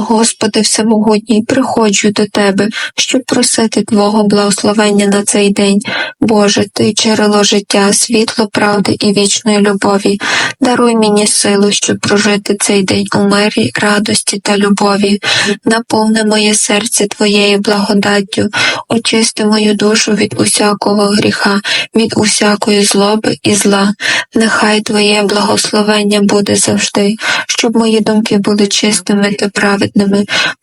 Господи Всемогутній, приходжу до Тебе, щоб просити Твого благословення на цей день. Боже, Ти джерело життя, світло правди і вічної любові. Даруй мені силу, щоб прожити цей день у мирі, радості та любові. Наповни моє серце Твоєю благодаттю, очисти мою душу від усякого гріха, від усякої злоби і зла. Нехай Твоє благословення буде завжди, щоб мої думки були чистими та праведними.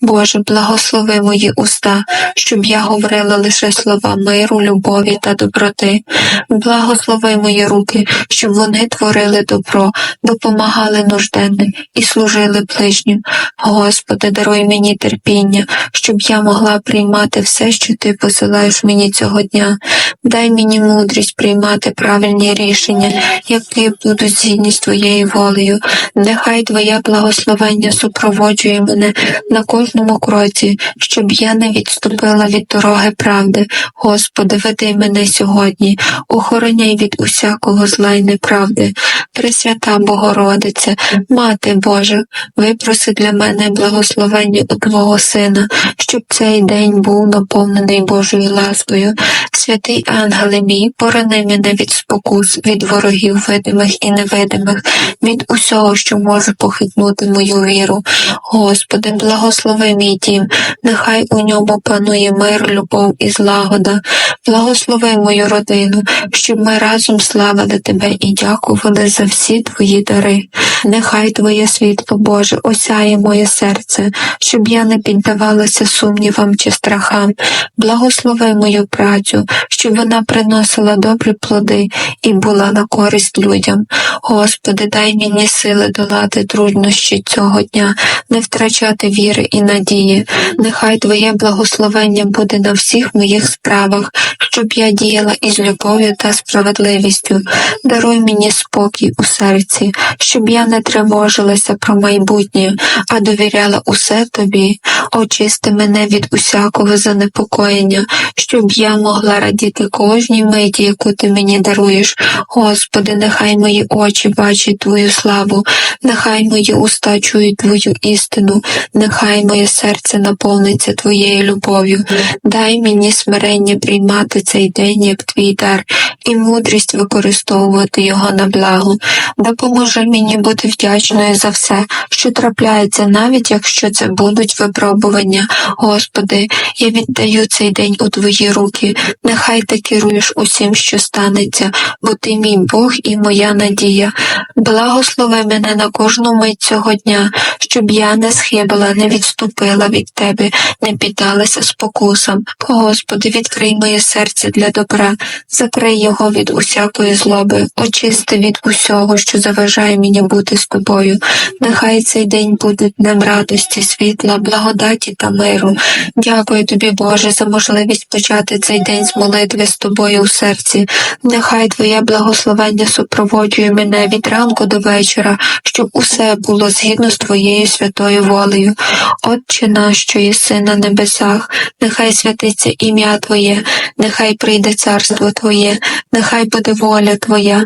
Боже, благослови мої уста, щоб я говорила лише слова миру, любові та доброти. Благослови мої руки, щоб вони творили добро, допомагали нужденним і служили ближнім. Господи, даруй мені терпіння, щоб я могла приймати все, що Ти посилаєш мені цього дня. Дай мені мудрість приймати правильні рішення, які будуть згідні з Твоєю волею. Нехай Твоє благословення супроводжує мене на кожному кроці, щоб я не відступила від дороги правди. Господи, веди мене сьогодні, охороняй від усякого зла й неправди. Пресвята Богородице, Мати Божа, випроси для мене благословення у Твого Сина, щоб цей день був наповнений Божою ласкою. Святий ангеле мій, борони мене від спокус, від ворогів видимих і невидимих, від усього, що може похитнути мою віру. Господи, благослови мій дім, нехай у ньому панує мир, любов і злагода. Благослови мою родину, щоб ми разом славили Тебе і дякували за всі Твої дари. Нехай Твоє світло, Боже, осяє моє серце, щоб я не піддавалася сумнівам чи страхам. Благослови мою працю, щоб вона приносила добрі плоди і була на користь людям. Господи, дай мені сили долати труднощі цього дня, не втрачати віри і надії. Нехай Твоє благословення буде на всіх моїх справах, щоб я діяла із любов'ю та справедливістю. Даруй мені спокій у серці, щоб я не тривожилася про майбутнє, а довіряла усе тобі. Очисти мене від усякого занепокоєння, щоб я могла радіти кожній миті, яку ти мені даруєш. Господи, нехай мої очі бачать Твою славу, нехай мої уста чують Твою істину, нехай моє серце наповниться Твоєю любов'ю. Дай мені смирення приймати цей день як твій дар і мудрість використовувати його на благо. Допоможи мені бути вдячною за все, що трапляється, навіть якщо це будуть випробування. Господи, я віддаю цей день у Твої руки. Нехай ти керуєш усім, що станеться, бо ти мій Бог і моя надія. Благослови мене на кожну мить цього дня, щоб я не схибила, не відступила від Тебе, не піддалася спокусам. Господи, відкрий моє серце для добра, закрий його від усякої злоби, очисти від усього, що заважає мені бути з тобою. Нехай цей день буде днем радості, світла, благодаті та миру. Дякую тобі, Боже, за можливість почати цей день з молитви з тобою у серці. Нехай Твоє благословення супроводжує мене від ранку до вечора, щоб усе було згідно з Твоєю святою волею. Отче наш, що єси на небесах, нехай святиться ім'я Твоє, нехай прийде царство Твоє, нехай буде воля Твоя,